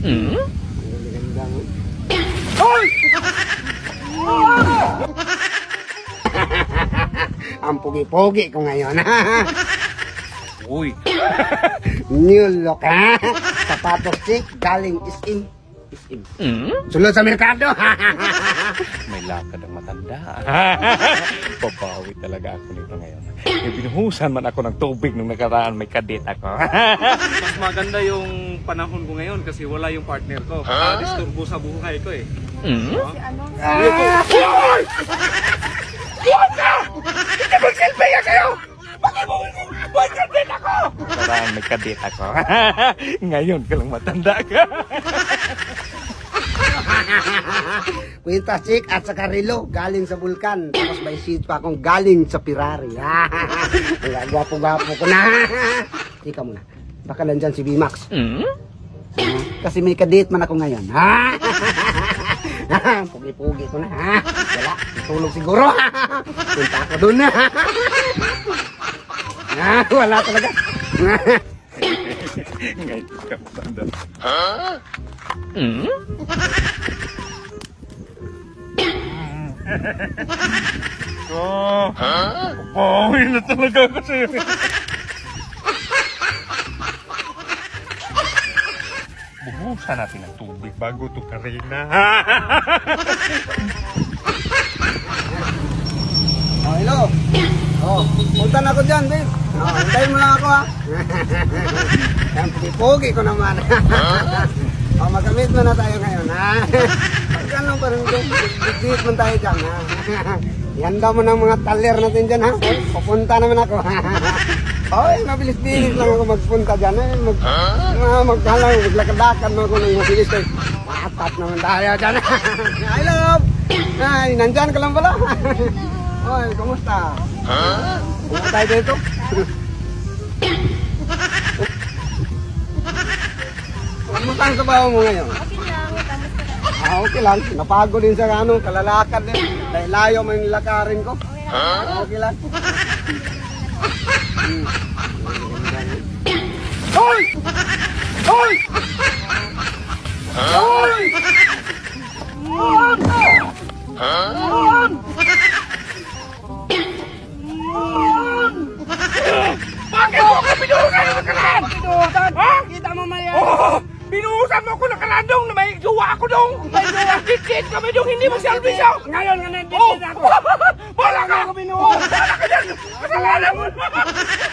Hmm? Hoy! Ang pugi-pugi ko ngayon. Uy, New look, ha? Sapatos chick, galing is-in. Is-in. hmm? Sulod sa merkado. May lakad ang matanda. Pabawi talaga ako nito ngayon. Eh, binuhusan man ako ng tubig nung nakaraan may kadit ako. Mas maganda yung panahon ko ngayon kasi wala yung partner ko. Baka disturbo sa buhay ko eh. hmm? Ah! Nakaraan may kadit ako. ngayon ka lang matanda ka. Kwenta chick at sa Carilo, galing sa Bulkan. Tapos may seat pa akong galing sa Pirari. Ang gwapo-gwapo ko na. Tika muna. Baka nandyan si B-Max. Hmm? Kasi may kadate man ako ngayon. Ha? Pugi-pugi ko na. Ha? Wala. Tulog siguro. Punta ako dun. Ha? Wala talaga. Ka matanda. Hmm? Oh, papawi na talaga ako sa'yo. Buhusan natin ng tubig bago ito karina. Oh, hello. Oh, punta na ako dyan, babe. Oh, hintayin mo lang ako, ha. Yan, pugi-pugi ko naman. oh, magamit mo na tayo ngayon, ha. Pag ano, parang bigit mo tayo dyan, ha. Ihanda mo ng mga taler natin dyan, ha. Pupunta naman ako. Eh, mabilis-bilis lang ako magpunta dyan. Eh. Mag, uh, magkalang, maglakad-lakad na ako ng mabilis. Eh. Matat naman tayo dyan. Hi, love! Ay, nandyan ka lang pala. Oy, kumusta? Ha? Kumusta tayo dito? Kumusta ang trabaho mo ngayon? Ah, okay lang. Napagod din sa ano, kalalakad din. Dahil layo mo yung lakarin ko. Ah, Okay lang. Hmm. Mo ako nakaraan dong na may jowa ako dong. May jowa. Kit-kit kami dong hindi mo selfie siya. Ngayon nga nandito Oh, ako. wala ka. Wala ka dyan. Kasalanan mo.